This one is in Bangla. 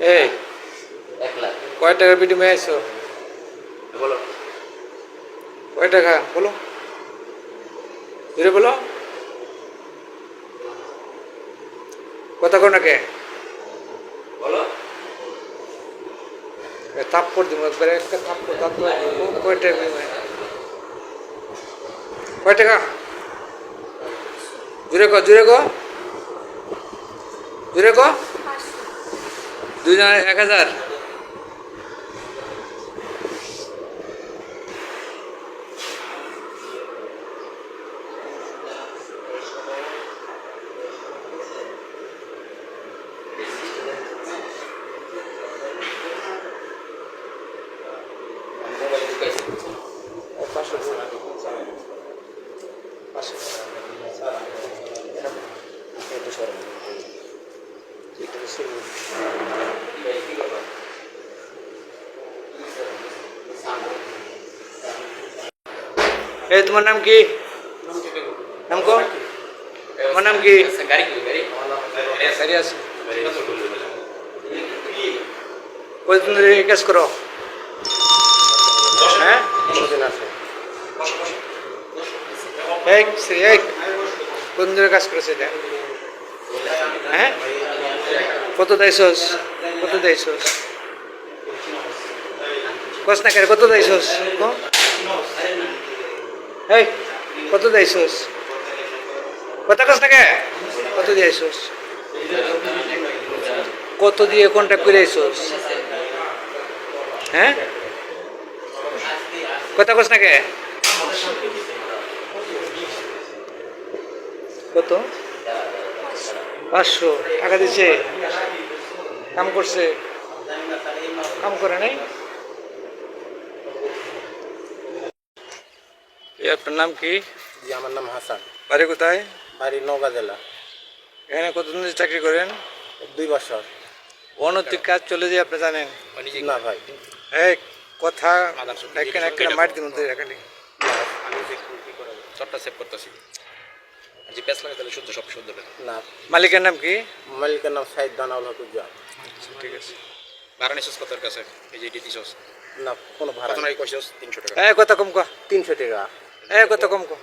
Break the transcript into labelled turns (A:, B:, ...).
A: এই
B: এক লাখ
A: কয় টাকার বিনিময়ে আইছো?
B: বলো।
A: কয় টাকা? বলো। ধীরে বলো। কথা কো না কে?
B: বলো।
A: থাপ্পড় দিব একবারে একটা থাপ্পড় দিব। কয় টাকা বিনিময়ে কয় টাকা? জুড়ে ক জুড়ে ক জুড়ে ক দুজন এক হাজার।
B: মোবাইল ঢুকাইছি
A: পাঁচশো পাঁচশো
B: একটু সরো কি করবা
A: এই তোমার নাম কি নাম কো তোমার নাম কি
B: গাড়ি কি গাড়ি
A: গাড়ি আছে কতদিন ধরে এই কাজ করো হ্যাঁ এই সে- এই কতদিন ধরে কাজ করেছে এটা হ্যাঁ কত দেয়ছস কত দেয়ছস কস না কত দেয়ছস? এই কত দেয়ছস কথা কস না কত দিয়েছস কত দিয়ে কন্ট্যাক্ট করে আইছস? হ্যাঁ? কথা কস না কত? পাঁচশো টাকা দিছে। কাম করছে। কাম করে নাই। আপনার নাম কি?
C: জি আমার নাম হাসান।
A: বাড়ি কোথায়?
C: বাড়ি নওগাঁ জেলা।
A: এখানে কতদিন চাকরি করেন?
C: দুই বছর।
A: অনৈতিক কাজ চলে যায় আপনি জানেন।
C: না ভাই।
A: এই কথা এখানে। একটা মার দিন
B: সেভ করতেছি। জিপিএস লাগে তাহলে শুদ্ধ সব শুদ্ধ পেতাম
C: না।
A: মালিকের নাম কি?
C: মালিকের নাম সাইদ দানাউল হক উজ্জ্বল।
A: ঠিক আছে।
B: ভাড়া নিছিস কত কাছে এই যে ডিটি সস।
C: না কোনো ভাড়া
B: কত নাই। কইছস তিনশো টাকা।
A: এ কথা কম কো?
C: তিনশো টাকা।
A: এ কথা কম কো?